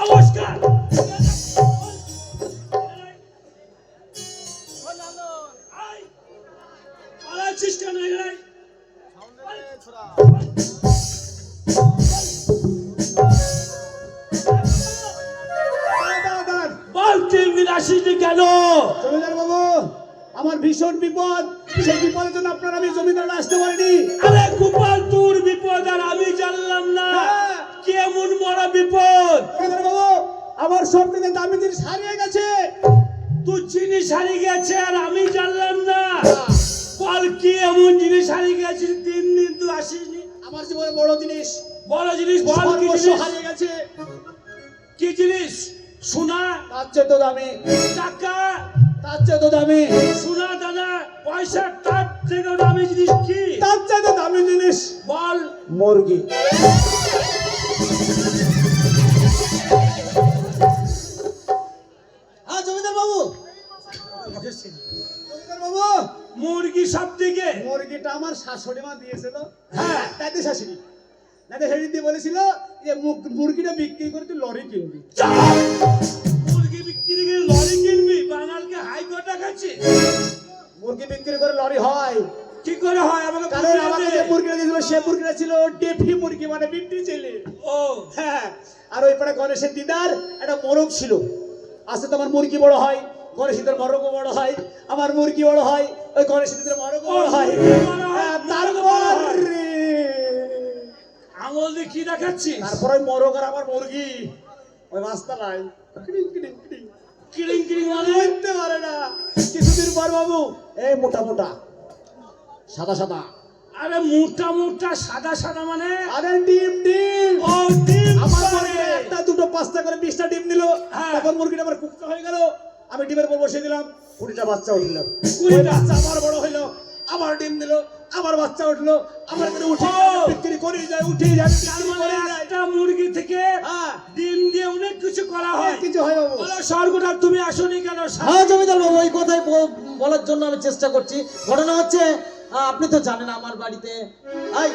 নমস্কার কেন বাবু আমার ভীষণ বিপদ। সেই বিপদের জন্য আপনার আমি জমিদার আসতে পারিনি। আরে গোপাল তোর বিপদ আর আমি জানলাম না হ্যাঁ। কেমন বড় বিপদ জমিদার বাবু আমার সব থেকে দামি জিনিস হারিয়ে গেছে। তুই জিনিস হারিয়ে গেছে আর আমি জানলাম না। বল কি এমন জিনিস হারিয়ে গেছে? তিন দিন তুই আসিসনি। আমার জীবনে বড় জিনিস। বড় জিনিস বল কি জিনিস? হারিয়ে গেছে। কি জিনিস? সোনা। তার চেয়ে তো দামি। টাকা। তার চেয়ে তো দামি। সোনা দানা পয়সা তার থেকে দামি জিনিস কি? তার চেয়ে তো দামি জিনিস। বল। মুরগি। আমার শাশুড়ি মা দিয়েছিল। হ্যাঁ। দাদি শাশুড়ি দাদি শাশুড়ি দিয়ে বলেছিল যে মুরগিটা বিক্রি করে তুই লরি কিনবি। মুরগি বিক্রি করে লরি কিনবি? বাঙালকে হাইকোর্ট দেখাচ্ছি। মুরগি বিক্রি করে লরি হয়। কি করে হয়? আমাকে কারণ আমাকে যে মুরগিটা দিয়েছিল সে মুরগিটা ছিল ডেফি মুরগি মানে বিক্রি ছেলে ও। হ্যাঁ। আর ওই পাড়ে গণেশের দিদার একটা মোরগ ছিল। আস্তে তোমার মুরগি বড় হয় গণেশের মরগও বড় হয় আমার মুরগি বড় হয়। ওই দিদার মরগও বড় হয় মুরগি হয়, হ্যাঁ, তারপর হয়। আঙুল দিয়ে কি দেখাচ্ছিস? তারপর ওই মরগ আর আমার মুরগি। ওই রাস্তা নাই। কিড়িং, কিড়িং, কিড়িং। কিরিং কিরিং মানে? বুঝতে পারে না। কিছুদিন পর বাবু এই মোটা মোটা। সাদা সাদা। আরে মোটা মোটা সাদা সাদা মানে? আরে ডিম ডিম। ও ডিম আমার পাড়ে। একটা দুটো পাঁচটা করে বিশটা ডিম দিল হ্যাঁ। তখন মুরগিটা আমার কুকটা হয়ে গেল। আমি ডিমের উপর বসে দিলাম। কুড়িটা বাচ্চা উঠল। কুড়িটা? বাচ্চা আবার বড় হইল। আবার ডিম দিল আবার বাচ্চা উঠল। আবার করে উঠে বিক্রি করে যায় উঠে যায় মানে একটা মুরগি থেকে হ্যাঁ। ডিম দিয়ে অনেক কিছু করা হয়। কিছু হয় বাবু। বলো স্বর্গটা তুমি আসনি কেন? হ্যাঁ জমিদার বাবু ওই কথাই ব- বলার জন্য আমি চেষ্টা করছি। ঘটনা হচ্ছে আহ, আপনি তো জানেন আমার বাড়িতে। আই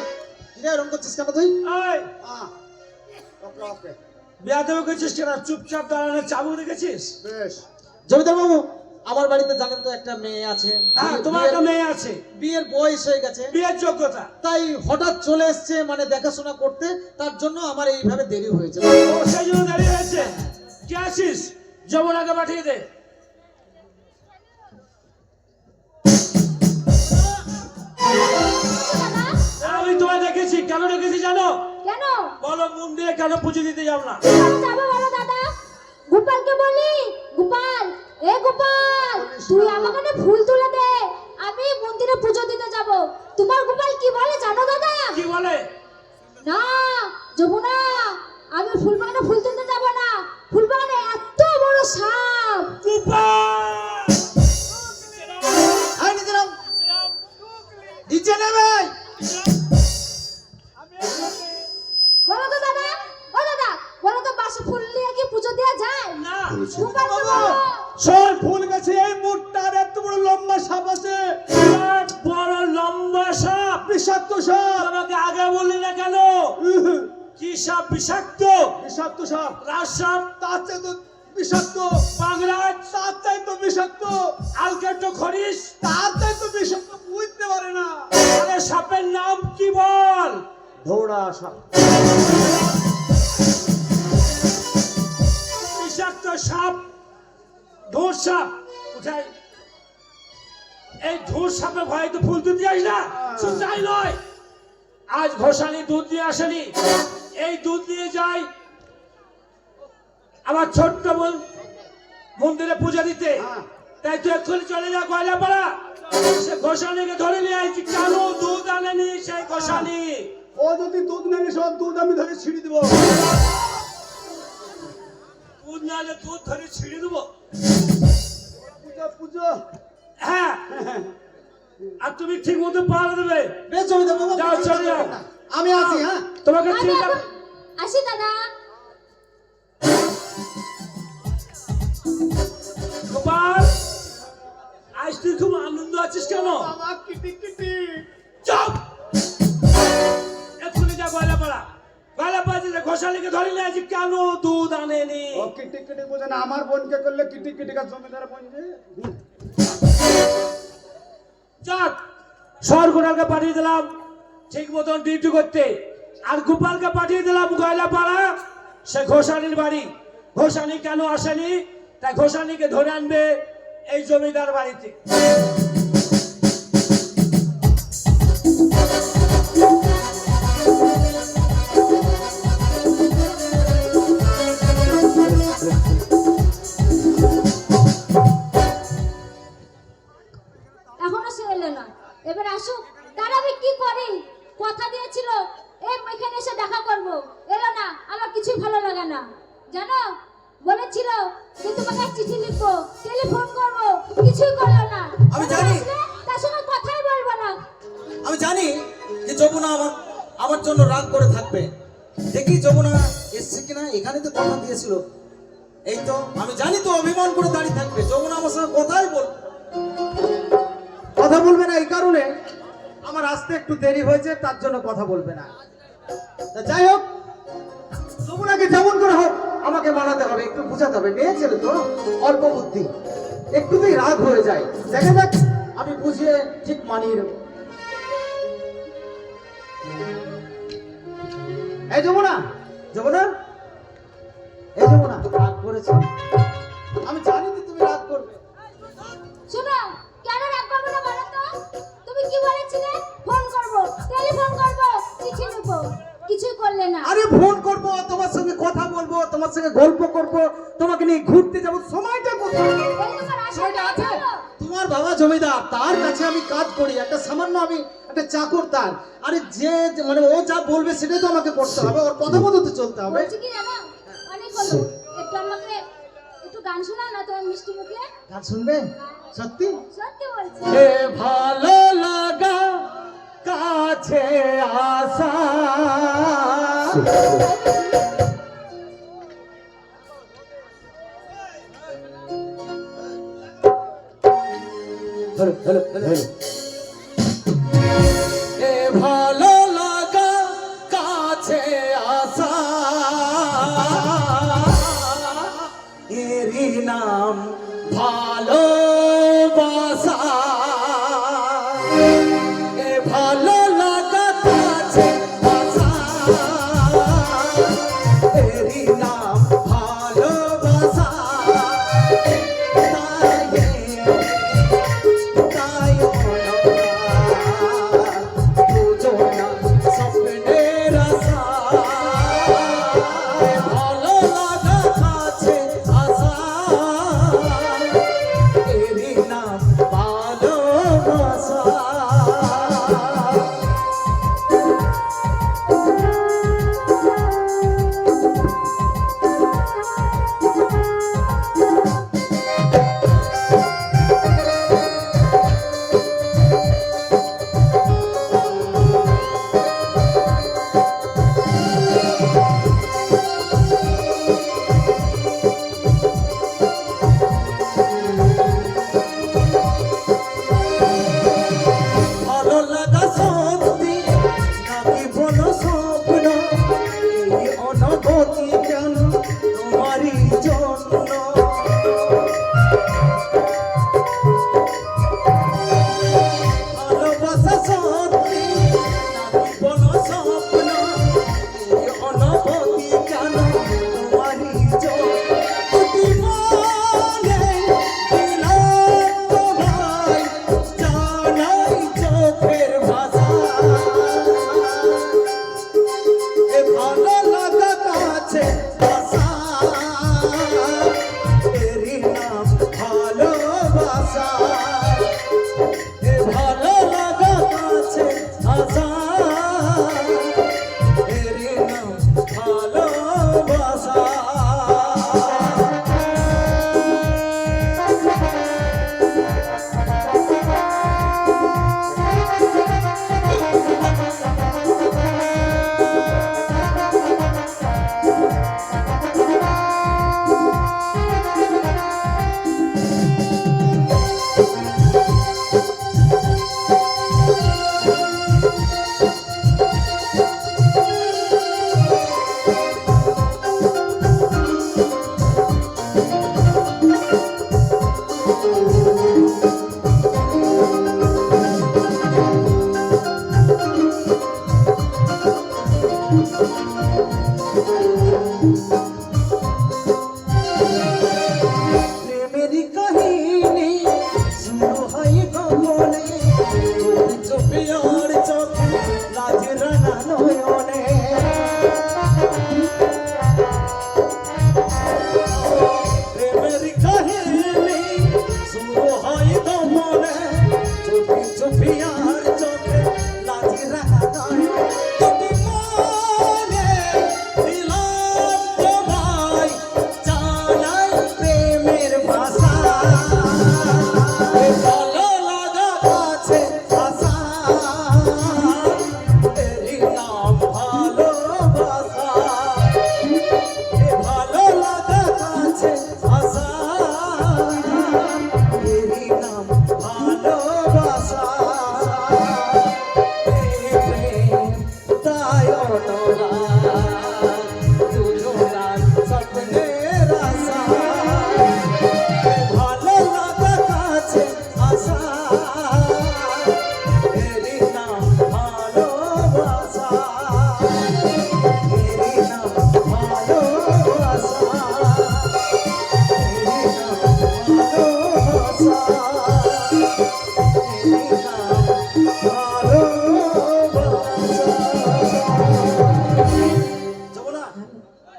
কিরে এরকম করছিস কেন তুই? ওকে, বিয়া দেবে গেছিস কেন? চুপচাপ দাঁড়ানো চাবুক রেখেছিস বেশ। জমিদার বাবু আমার বাড়িতে জানেন তো একটা মেয়ে আছে। হ্যাঁ তোমার একটা মেয়ে আছে। বিয়ের বয়স হয়ে গেছে। বিয়ের যোগ্যতা। তাই হঠাৎ চলে এসছে মানে দেখাশোনা করতে। তার জন্য আমার এইভাবে দেরি হয়েছে। ও সেই জন্য দাঁড়িয়ে আছে কে আছিস? যমুনাকে পাঠিয়ে দে। আমি তোমায় দেখেছি। কেন দেখেছি জানো? কেন? বলো মন্দিরে কেন পুজো দিতে যাও না। যাব বলো দাদা। গোপালকে বলি এ গোপাল তুই আমাকে না ফুল তুলে দে। আমি মন্দিরে পুজো দিতে যাব। তোমার গোপাল কি বলে জানো দাদা? কি বলে? না যাব না আমি ফুল বাগানে ফুল তুলতে বিষাক্ত সাপ। আমাকে আগে বললি না কেন? কি সাপ বিষাক্ত? বিষাক্ত সাপ। রাজ সাপ? তার তো বিষাক্ত। পাগরাজ তার চাই তো বিষাক্ত। আলকেটো খরিস তার চাই তো বিষাক্ত বুঝতে পারে না। আরে সাপের নাম কি বল? ধৌড়া সাপ। বিষাক্ত সাপ? ধূর সাপ? কোথায় এই ধূর সাপে ভয়ে তো ফুল দুধ যাই না? শুধু তাই নয় আজ ঘোষানি দুধ দিয়ে আসেনি। এই দুধ দিয়ে যাই আমার ছোট্ট বোন মন্দিরে পূজা দিতে। হ্যাঁ। তাই তুই এক্ষুনি চলে যা গয়লা পাড়া সে ঘোষানিকে ধরে নিয়ে আইছি। কেন দুধ আনেনি সেই ঘোষানি ও যদি দুধ নেবে সব দুধ আমি ধরে ছিঁড়ে দেবো। দুধ না দুধ ধরে ছিঁড়ে দেবো। পুজো পুজো। হ্যাঁ। আর তুমি ঠিক মতো পাহারা দেবে। বেশ জমিদার বাবু যাও, চলে যাও। আমি আছি হ্যাঁ। তোমাকে চিন্তা আসি দাদা। গোপাল আজ তুই খুব আনন্দ আছিস কেন? চুপ! এক্ষুনি যা গয়লা পাড়া গয়লা পাড়া ঘোষালিকে ধরিলে আজ কেন দুধ আনেনি? ও কিটি কিটি বোঝে না আমার বোনকে করলে কিটি কিটি জমিদার বোন যে? যাক সরগুনাকে পাঠিয়ে দিলাম, ঠিক মতন ডিউটি করতে। আর গোপালকে পাঠিয়ে দিলাম গয়লা পাড়া সে ঘোষানির বাড়ি। ঘোষানি কেন আসেনি? তাই ঘোষানিকে ধরে আনবে এই জমিদার বাড়িতে। কথা দিয়েছিল এখানে এসে দেখা করব। এলো না আমার কিছুই ভালো লাগে না। জানো বলেছিল যে তোমাকে চিঠি লিখব টেলিফোন করব কিছুই করল না। আমি জানি। তার সঙ্গে কথাই বলব না। আমি জানি যে যমুনা আমার আমার জন্য রাগ করে থাকবে। দেখি যমুনা এসছে কিনা এখানে তো কথা দিয়েছিল। এই তো আমি জানি তো অভিমান করে দাঁড়িয়ে থাকবে। যমুনা আমার সঙ্গে কথাই বল কথা বলবে না এই কারণে। আমার আসতে একটু দেরি হয়েছে, তার জন্য কথা বলবে না। যাই হোক, যমুনাকে যেমন করে হোক, আমাকে মানাতে হবে, একটু বুঝাতে হবে। মেয়ে ছেলে তো, অল্প বুদ্ধি। একটুতেই রাগ হয়ে যায়। দেখা যাক, আমি বুঝিয়ে ঠিক মানিয়ে এই যমুনা যমুনা, এই যমুনা, রাগ করেছ? আমি জানি তুমি রাগ করবে। শোনো, কেন রাগ করব না বলো তো? তুমি ফোন করব। টেলিফোন করব? চিঠি লিখব কিছুই করলে না। আরে ফোন করব তোমার সঙ্গে কথা বলব তোমার সঙ্গে গল্প করব তোমাকে নিয়ে ঘুরতে যাব সময়টা কোথায়? তোমার আছে। তোমার বাবা জমিদার তার কাছে আমি কাজ করি। একটা সামান্য আমি একটা চাকর তার। আরে যে মানে ও যা বলবে সেটাই তো আমাকে করতে হবে। ওর কথা মতো তো চলতে হবে। অনেক হলো। একটু আমাকে গান শোনাও না তোমার মিষ্টি মুখে? গান শুনবে সত্যি? সত্যি বলছি। এ ভালো লাগা কাছে আসা। এ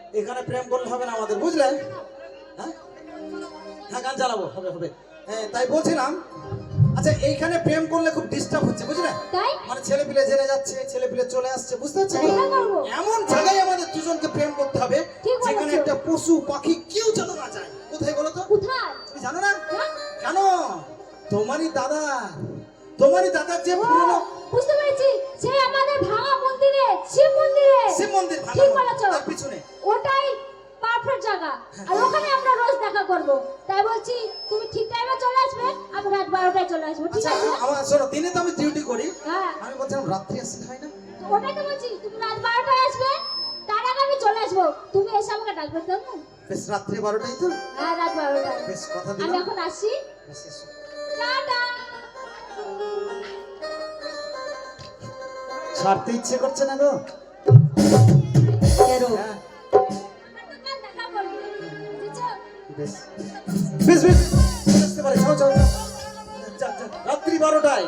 না আমাদের বুঝলে? হ্যাঁ? হ্যাঁ গান চালাবো হবে হবে। হ্যাঁ তাই বলছিলাম আচ্ছা এইখানে প্রেম করলে খুব ডিস্টার্ব হচ্ছে বুঝলে? মানে ছেলে পিলে জেনে যাচ্ছে ছেলে পিলে চলে আসছে বুঝতে পারছ? এমন জায়গায় আমাদের দুজনকে প্রেম করতে হবে যেখানে একটা পশু পাখি কেউ যেন না যায়। কোথায় বলো তো? কোথায়? তুমি জানো না? কেন তোমারই দাদা তোমারই দাদার যে পুরনো বুঝতে পেরেছি। সে আমাদের ভাঙা শিব মন্দিরে শিব মন্দির ঠিক বলেছ? তার পিছনে। ওটাই পারফেক্ট জায়গা। আর ওখানে আমরা রোজ দেখা করব। তাই বলছি তুমি ঠিক টাইমে চলে আসবে আমি রাত বারোটায় চলে আসব। ঠিক আচ্ছা আছে? আমার শোনো দিনে তো আমি ডিউটি করি। হ্যাঁ। আমি বলছিলাম রাত্রি আসতে হয় না। ওটাই তো বলছি তুমি রাত বারোটায় আসবে তার আগে আমি চলে আসব। তুমি এসে আমাকে ডাকবে কেমন বেশ রাত্রি বারোটাই তো। হ্যাঁ রাত বারোটায়। বেশ কথা আমি এখন আসি। বেশ, এসো। টাটা। ছাড়তে ইচ্ছে করছে না গো। হ্যাঁ, বেশ। বেশ বেশ। রাত্রি বারোটায়।